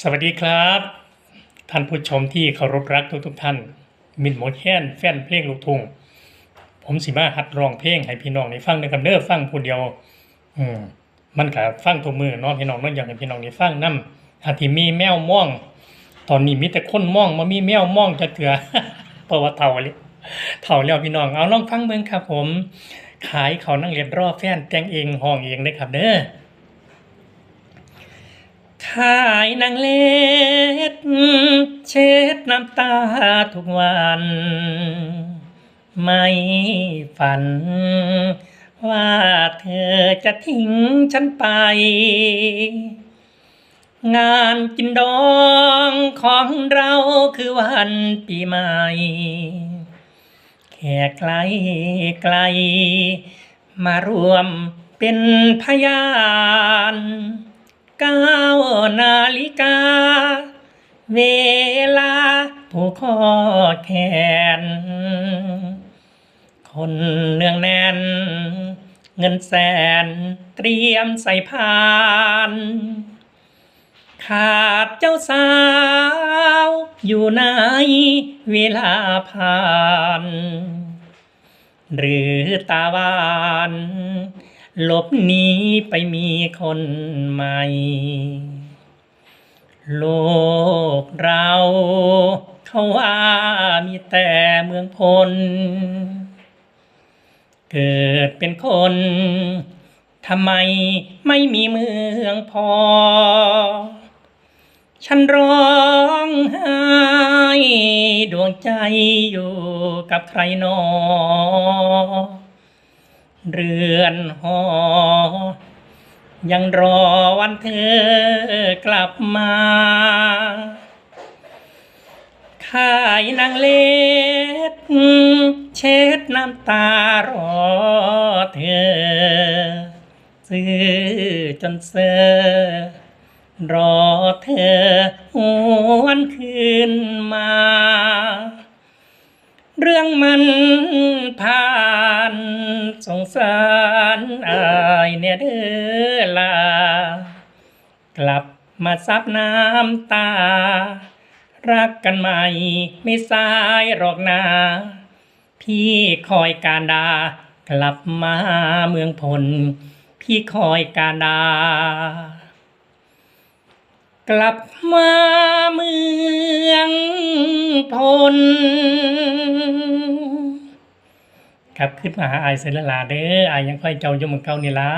สวัสดีครับ ท่านผู้ชมที่เคารพรักทุกทุกท่าน มินหมดแค้นแฟนเพลงลูกทุ่งผมสิมาหัดร้องเพลงให้พี่น้องได้ฟังในกันเด้อฟังผู้เดียว อืมมันก็ฟังทุกมือเนาะพี่น้องเนาะอยากให้พี่น้องได้ฟังนํอาจสิมีแมวม่อง ตอนนี้มีแต่คนม่องมามีแมวม่องจะเถื่อเพราะว่าเฒ่าเลยเฒ่าแล้วพี่น้องเอาลองฟังเบิ่งครับ ผม ขายเขานั่งเรียนรอแฟนแต่งเองห้องเองเด้อครับเด้อ ขายนางเล็ด เช็ดน้ำตาทุกวัน ไม่ฝัน ว่าเธอจะทิ้งฉันไป งานกินดองของเราคือวันปีใหม่แขกไกลไกล มารวมเป็นพยาน เก้านาฬิกา เวลาผู้คอแขน คนเนืองแน่น เงินแสนเตรียมใส่พาน ขาดเจ้าสาว อยู่ในเวลาผ่าน หรือตาวาน หลบหนีไปมีคนใหม่ โลกเราเขาว่ามีแต่เมืองพล เกิดเป็นคนทำไมไม่มีเมืองพอ ฉันร้องไห้ดวงใจอยู่กับใครนอ เรือนหอ ยังรอวันเธอกลับมาขายนางเล็ด เช็ดน้ำตารอเธอ ซื้อจนเซอรอเธอหวนคืนมา เรื่องมันผ่านสงสารอายเนี่ยเด้อลา กลับมาซับน้ำตา รักกันใหม่ไม่สายหรอกนาพี่คอยการดา กลับมาเมืองพล พี่คอยการดา กลับมาเมืองพล ครับขึ้นมาหาไอเซนลลาเด้ออายังค่อยเจ้าอยู่เหมือนเก่านี่ล่ะ